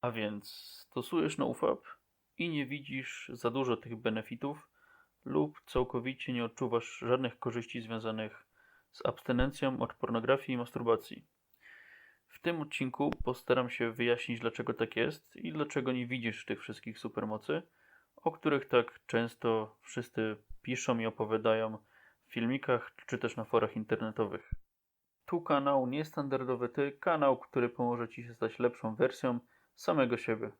A więc stosujesz NoFap i nie widzisz za dużo tych benefitów lub całkowicie nie odczuwasz żadnych korzyści związanych z abstynencją od pornografii i masturbacji. W tym odcinku postaram się wyjaśnić, dlaczego tak jest i dlaczego nie widzisz tych wszystkich supermocy, o których tak często wszyscy piszą i opowiadają w filmikach czy też na forach internetowych. Tu kanał Niestandardowy Ty, kanał, który pomoże Ci się stać lepszą wersją samego siebie.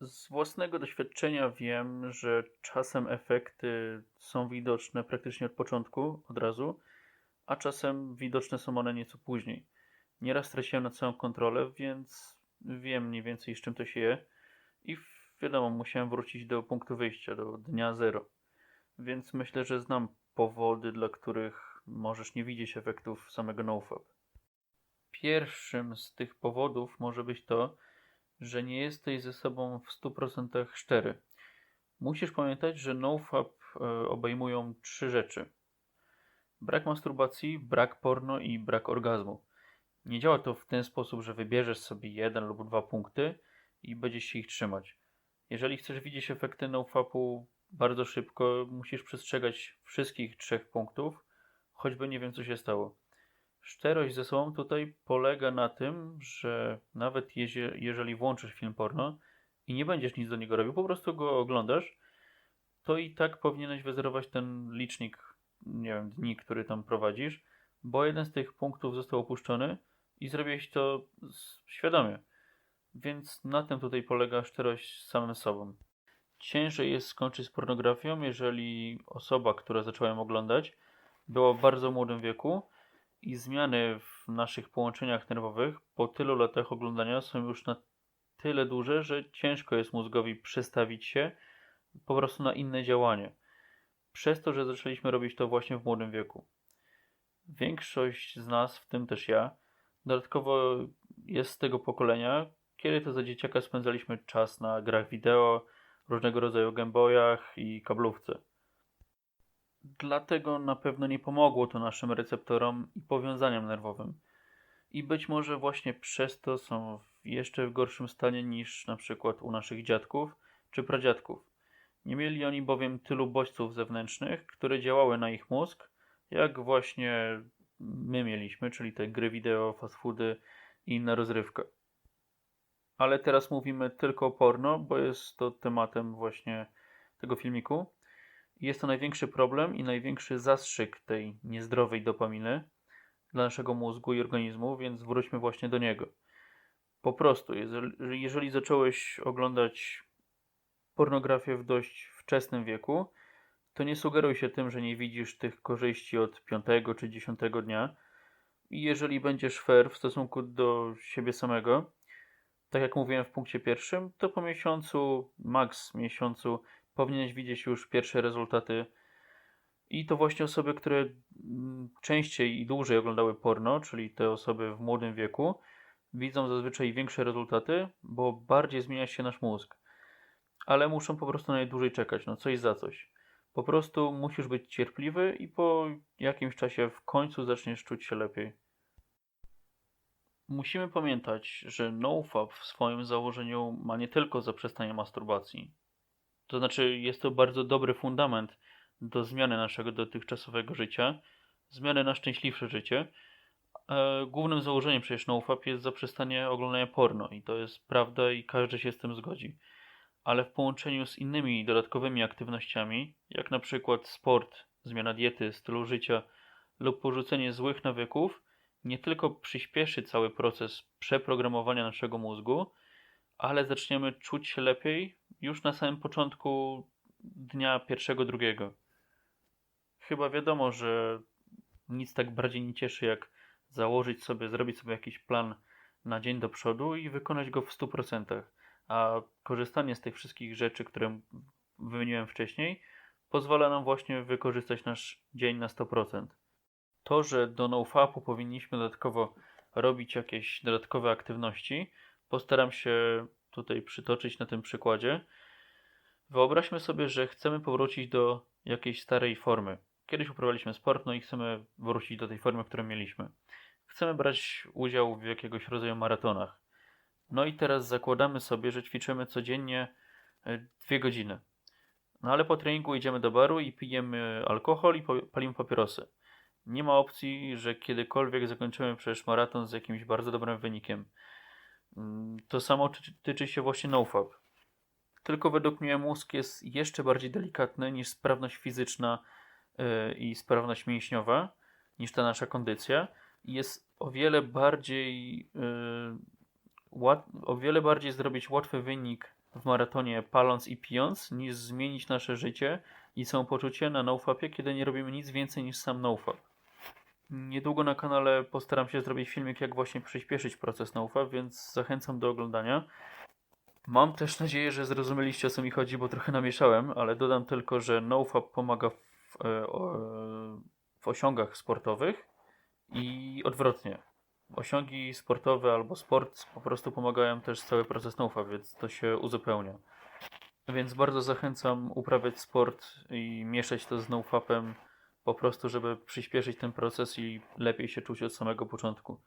Z własnego doświadczenia wiem, że czasem efekty są widoczne praktycznie od początku, od razu, a czasem widoczne są one nieco później. Nieraz straciłem na całą kontrolę, więc wiem mniej więcej z czym to się je i wiadomo, musiałem wrócić do punktu wyjścia, do dnia zero. Więc myślę, że znam powody, dla których możesz nie widzieć efektów samego nofap. Pierwszym z tych powodów może być to, że nie jesteś ze sobą w 100% szczery. Musisz pamiętać, że nofap e, obejmują trzy rzeczy. Brak masturbacji, brak porno i brak orgazmu. Nie działa to w ten sposób, że wybierzesz sobie jeden lub dwa punkty i będziesz się ich trzymać. Jeżeli chcesz widzieć efekty nofapu bardzo szybko, musisz przestrzegać wszystkich trzech punktów, choćby nie wiem co się stało. Szczerość ze sobą tutaj polega na tym, że nawet jeżeli włączysz film porno i nie będziesz nic do niego robił, po prostu go oglądasz, to i tak powinieneś wyzerować ten licznik, nie wiem, dni, który tam prowadzisz, bo jeden z tych punktów został opuszczony i zrobiłeś to świadomie. Więc na tym tutaj polega szczerość z samym sobą. Ciężej jest skończyć z pornografią, jeżeli osoba, która zaczęła ją oglądać, była w bardzo młodym wieku i zmiany w naszych połączeniach nerwowych po tylu latach oglądania są już na tyle duże, że ciężko jest mózgowi przestawić się po prostu na inne działanie. Przez to, że zaczęliśmy robić to właśnie w młodym wieku. Większość z nas, w tym też ja, dodatkowo jest z tego pokolenia, kiedy to za dzieciaka spędzaliśmy czas na grach wideo, różnego rodzaju gębojach i kablówce. Dlatego na pewno nie pomogło to naszym receptorom i powiązaniom nerwowym. I być może właśnie przez to są jeszcze w gorszym stanie niż na przykład u naszych dziadków czy pradziadków. Nie mieli oni bowiem tylu bodźców zewnętrznych, które działały na ich mózg, jak właśnie my mieliśmy, czyli te gry wideo, fast foody i inna rozrywka. Ale teraz mówimy tylko o porno, bo jest to tematem właśnie tego filmiku. Jest to największy problem i największy zastrzyk tej niezdrowej dopaminy dla naszego mózgu i organizmu, więc wróćmy właśnie do niego. Po prostu, jeżeli, jeżeli zacząłeś oglądać pornografię w dość wczesnym wieku, to nie sugeruj się tym, że nie widzisz tych korzyści od 5 czy 10 dnia. I jeżeli będziesz fair w stosunku do siebie samego, tak jak mówiłem w punkcie pierwszym, to po miesiącu, maks miesiącu, powinieneś widzieć już pierwsze rezultaty. I to właśnie osoby, które mm, częściej i dłużej oglądały porno, czyli te osoby w młodym wieku, widzą zazwyczaj większe rezultaty, bo bardziej zmienia się nasz mózg. Ale muszą po prostu najdłużej czekać, no coś za coś. Po prostu musisz być cierpliwy i po jakimś czasie w końcu zaczniesz czuć się lepiej. Musimy pamiętać, że NoFap w swoim założeniu ma nie tylko zaprzestanie masturbacji. To znaczy, jest to bardzo dobry fundament do zmiany naszego dotychczasowego życia, zmiany na szczęśliwsze życie. E, głównym założeniem przecież NoFap jest zaprzestanie oglądania porno i to jest prawda i każdy się z tym zgodzi. Ale w połączeniu z innymi dodatkowymi aktywnościami, jak na przykład sport, zmiana diety, stylu życia lub porzucenie złych nawyków, nie tylko przyspieszy cały proces przeprogramowania naszego mózgu, ale zaczniemy czuć się lepiej już na samym początku dnia pierwszego, drugiego. Chyba wiadomo, że nic tak bardziej nie cieszy, jak założyć sobie, zrobić sobie jakiś plan na dzień do przodu i wykonać go w 100%. A korzystanie z tych wszystkich rzeczy, które wymieniłem wcześniej, pozwala nam właśnie wykorzystać nasz dzień na 100% to, że do NoFapu powinniśmy dodatkowo robić jakieś dodatkowe aktywności, postaram się tutaj przytoczyć na tym przykładzie. Wyobraźmy sobie, że chcemy powrócić do jakiejś starej formy. Kiedyś uprawialiśmy sport, no i chcemy wrócić do tej formy, którą mieliśmy. Chcemy brać udział w jakiegoś rodzaju maratonach. No i teraz zakładamy sobie, że ćwiczymy codziennie e, dwie godziny. No ale po treningu idziemy do baru i pijemy alkohol i palimy papierosy. Nie ma opcji, że kiedykolwiek zakończymy przecież maraton z jakimś bardzo dobrym wynikiem. Mm, To samo tyczy, się właśnie nofap. Tylko według mnie mózg jest jeszcze bardziej delikatny niż sprawność fizyczna yy, i sprawność mięśniowa, niż ta nasza kondycja. Jest o wiele bardziej łat, o wiele bardziej zrobić łatwy wynik w maratonie paląc i pijąc, niż zmienić nasze życie i samopoczucie na nofapie, kiedy nie robimy nic więcej niż sam nofap. Niedługo na kanale postaram się zrobić filmik, jak właśnie przyspieszyć proces nofap, więc zachęcam do oglądania. Mam też nadzieję, że zrozumieliście o co mi chodzi, bo trochę namieszałem, ale dodam tylko, że nofap pomaga w, e, o, w osiągach sportowych i odwrotnie. Osiągi sportowe albo sport po prostu pomagają też cały proces nofap, więc to się uzupełnia. Więc bardzo zachęcam uprawiać sport i mieszać to z nofapem po prostu, żeby przyspieszyć ten proces i lepiej się czuć od samego początku.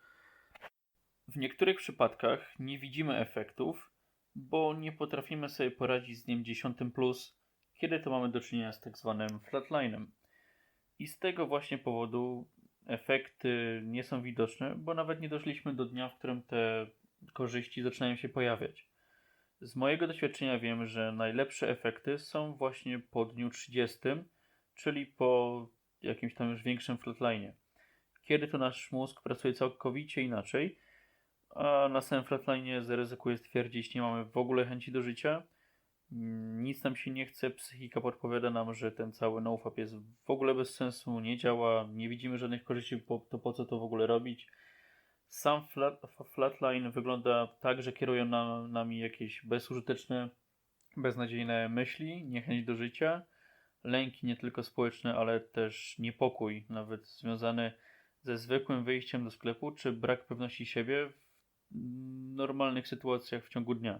W niektórych przypadkach nie widzimy efektów, bo nie potrafimy sobie poradzić z dniem 10, plus, kiedy to mamy do czynienia z tak zwanym flatlinem. I z tego właśnie powodu efekty nie są widoczne, bo nawet nie doszliśmy do dnia, w którym te korzyści zaczynają się pojawiać. Z mojego doświadczenia wiem, że najlepsze efekty są właśnie po dniu 30, czyli po jakimś tam już większym flatline. Kiedy to nasz mózg pracuje całkowicie inaczej, a na samym flatline zaryzykuję stwierdzić, nie mamy w ogóle chęci do życia, nic nam się nie chce, psychika podpowiada nam, że ten cały nofap jest w ogóle bez sensu, nie działa, nie widzimy żadnych korzyści, to po co to w ogóle robić. Sam flat, flatline wygląda tak, że kierują na, nami jakieś bezużyteczne, beznadziejne myśli, niechęć do życia, lęki nie tylko społeczne, ale też niepokój, nawet związany ze zwykłym wyjściem do sklepu, czy brak pewności siebie w normalnych sytuacjach w ciągu dnia.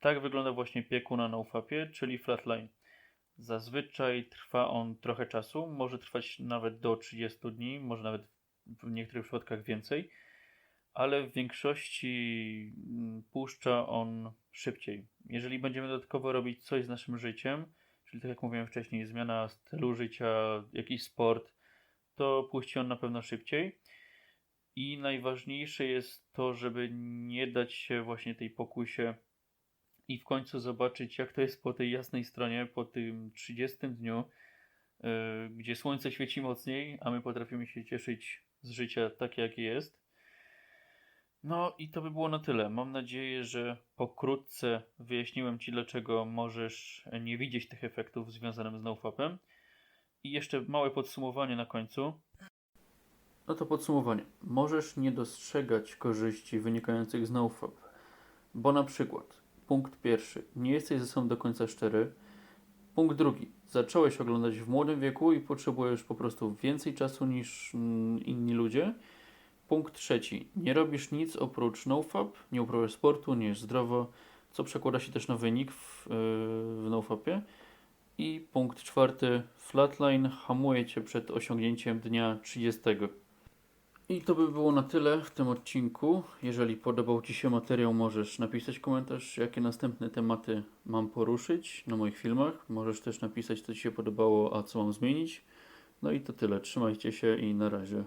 Tak wygląda właśnie piekł na nofapie, czyli flatline. Zazwyczaj trwa on trochę czasu, może trwać nawet do 30 dni, może nawet w niektórych przypadkach więcej, ale w większości mm, puszcza on szybciej. Jeżeli będziemy dodatkowo robić coś z naszym życiem, czyli tak jak mówiłem wcześniej, zmiana stylu życia, jakiś sport, to puści on na pewno szybciej. I najważniejsze jest to, żeby nie dać się właśnie tej pokusie i w końcu zobaczyć, jak to jest po tej jasnej stronie, po tym 30 dniu, yy, gdzie słońce świeci mocniej, a my potrafimy się cieszyć z życia takie, jakie jest. No i to by było na tyle. Mam nadzieję, że pokrótce wyjaśniłem Ci, dlaczego możesz nie widzieć tych efektów związanych z nofapem. I jeszcze małe podsumowanie na końcu. No to podsumowanie. Możesz nie dostrzegać korzyści wynikających z nofap, bo na przykład punkt pierwszy, nie jesteś ze sobą do końca szczery. Punkt drugi, zacząłeś oglądać w młodym wieku i potrzebujesz po prostu więcej czasu niż mm, inni ludzie. Punkt trzeci, nie robisz nic oprócz nofap, nie uprawiasz sportu, nie jesz zdrowo, co przekłada się też na wynik w, yy, w nofapie. I punkt czwarty, flatline hamuje Cię przed osiągnięciem dnia 30. I to by było na tyle w tym odcinku. Jeżeli podobał Ci się materiał, możesz napisać komentarz, jakie następne tematy mam poruszyć na moich filmach. Możesz też napisać, co Ci się podobało, a co mam zmienić. No i to tyle. Trzymajcie się i na razie.